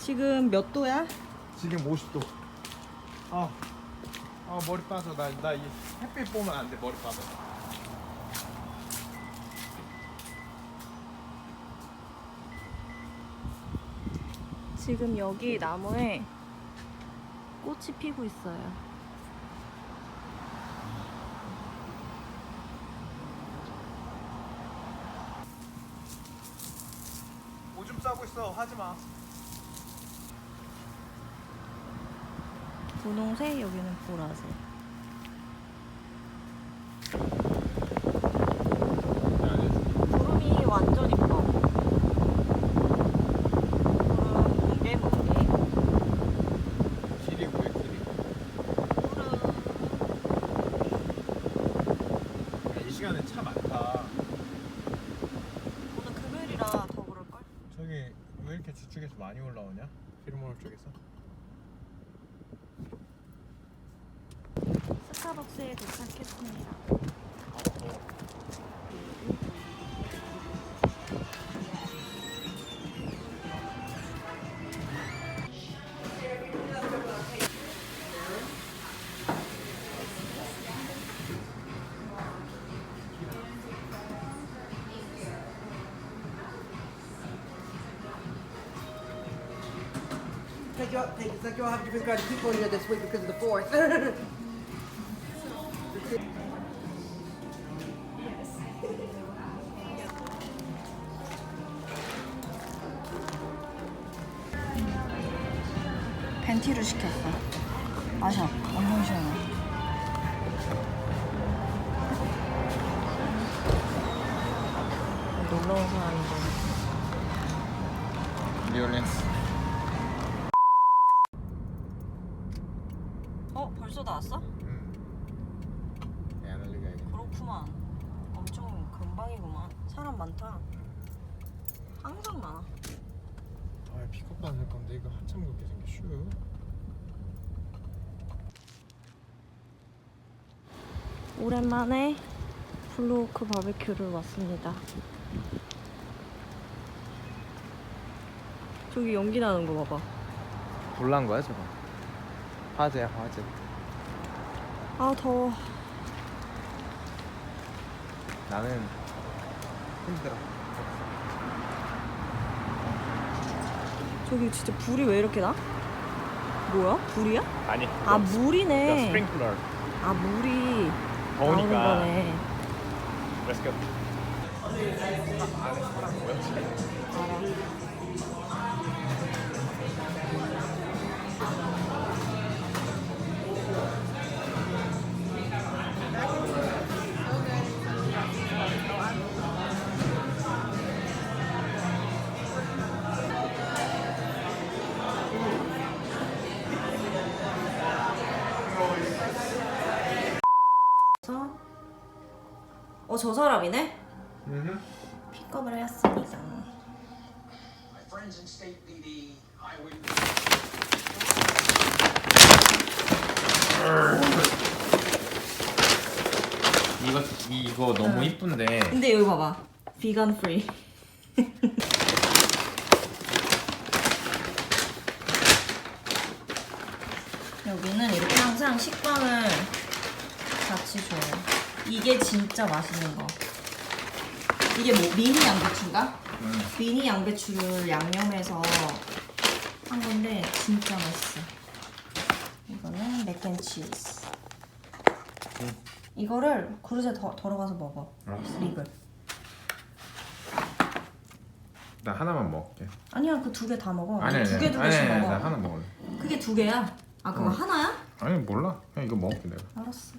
지금 몇 도야? 지금 50도. 아, 아 머리 빠져. 나 나 이 햇빛 보면 안 돼. 머리 빠져. 지금 여기 나무에 꽃이 피고 있어요. 오줌 싸고 있어. 하지 마. 분홍색, 여기는 보라색. 구름이 완전 이뻐. 구름 뭉게 뭉게. 길이 왜 길이? 구름. 이 시간에 차 많다. 오늘 금요일이라 더 그럴걸? 저기 왜 이렇게 저쪽에서 많이 올라오냐? 피르모널 쪽에서? 스타벅스에 도착했습니다. Take you, take, it's like you all have different kinds of people here this week because of the fourth. 벤티를 시켰어. 마셔. 엄청 시원해. 놀러 온 사람인데. 리얼렌스. 어? 벌써 다 왔어? 응. 안 흘리게. 그렇구만. 엄청 금방이구만. 사람 많다. 항상 많아. 아 픽업도 안 할 건데 이거 한참 그렇게 생겼슈. 오랜만에 블루오크 바베큐를 왔습니다. 저기 연기 나는 거 봐봐. 불난 거야 저거? 화재야 화재. 아 더워. 나는 힘들어. 저기 진짜 불이 왜 이렇게 나? 뭐야? 불이야? 아니. 아 물이네. 스프링클러. 아 물이 더우니까. 나오는 거네. Let's go. 어 저 사람이네? 음. 픽업을 했습니다. PD, highway. 이거 이거 너무 이쁜데. 근데 여기 봐봐. 비건 프리. 여기는 이렇게 항상 식빵을 같이 줘요. 이게 진짜 맛있는 거. 이게 뭐 미니 양배추인가? 음. 미니 양배추를 양념해서 한 건데 진짜 맛있어. 이거는 맥앤치즈. 이거를 그릇에 더, 덜어가서 먹어. 알았어. 립을. 나 하나만 먹을게. 아니야 그 두 개 다 먹어. 아니 아니. 두개 두 아니, 개씩 아니, 먹어. 나 하나 먹을래. 그게 두 개야. 아 그거 어. 하나야? 아니 몰라. 그냥 이거 먹을게 내가. 알았어.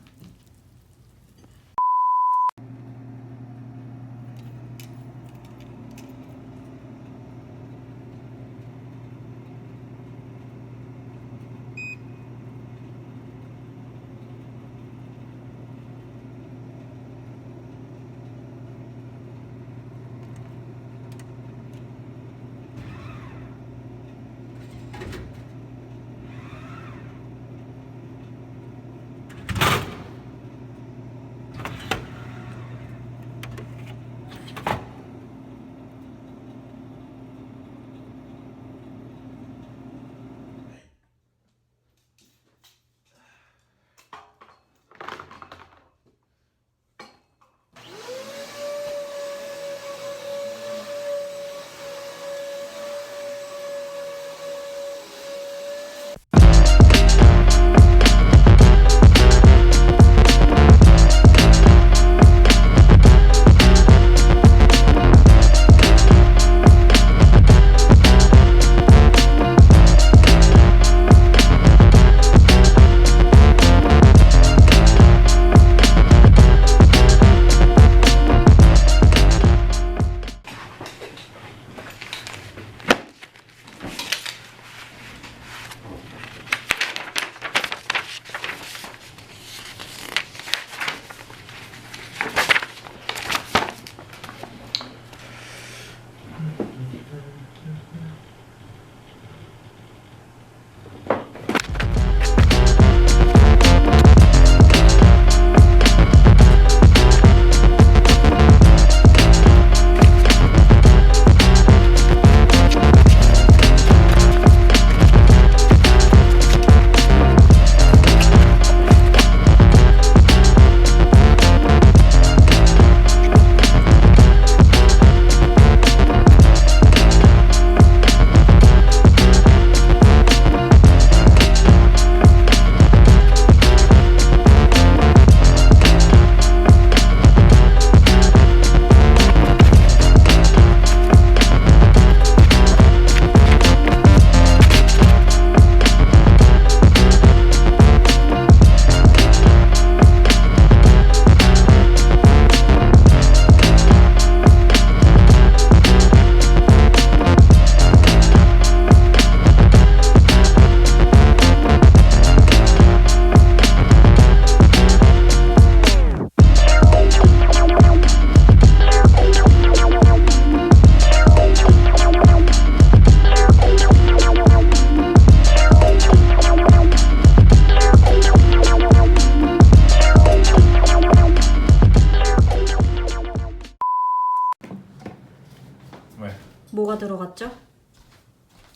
들어갔죠?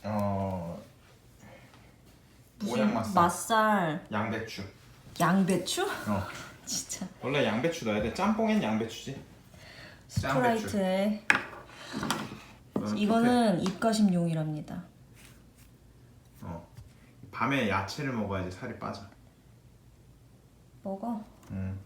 어 무슨 오양맛살 맛살, 양배추 양배추? 어 진짜. 원래 양배추 넣어야 돼 짬뽕엔 양배추지. 스프라이트에 이거는 이거는 입가심용이랍니다. 어 밤에 야채를 먹어야지 살이 빠져 먹어. 음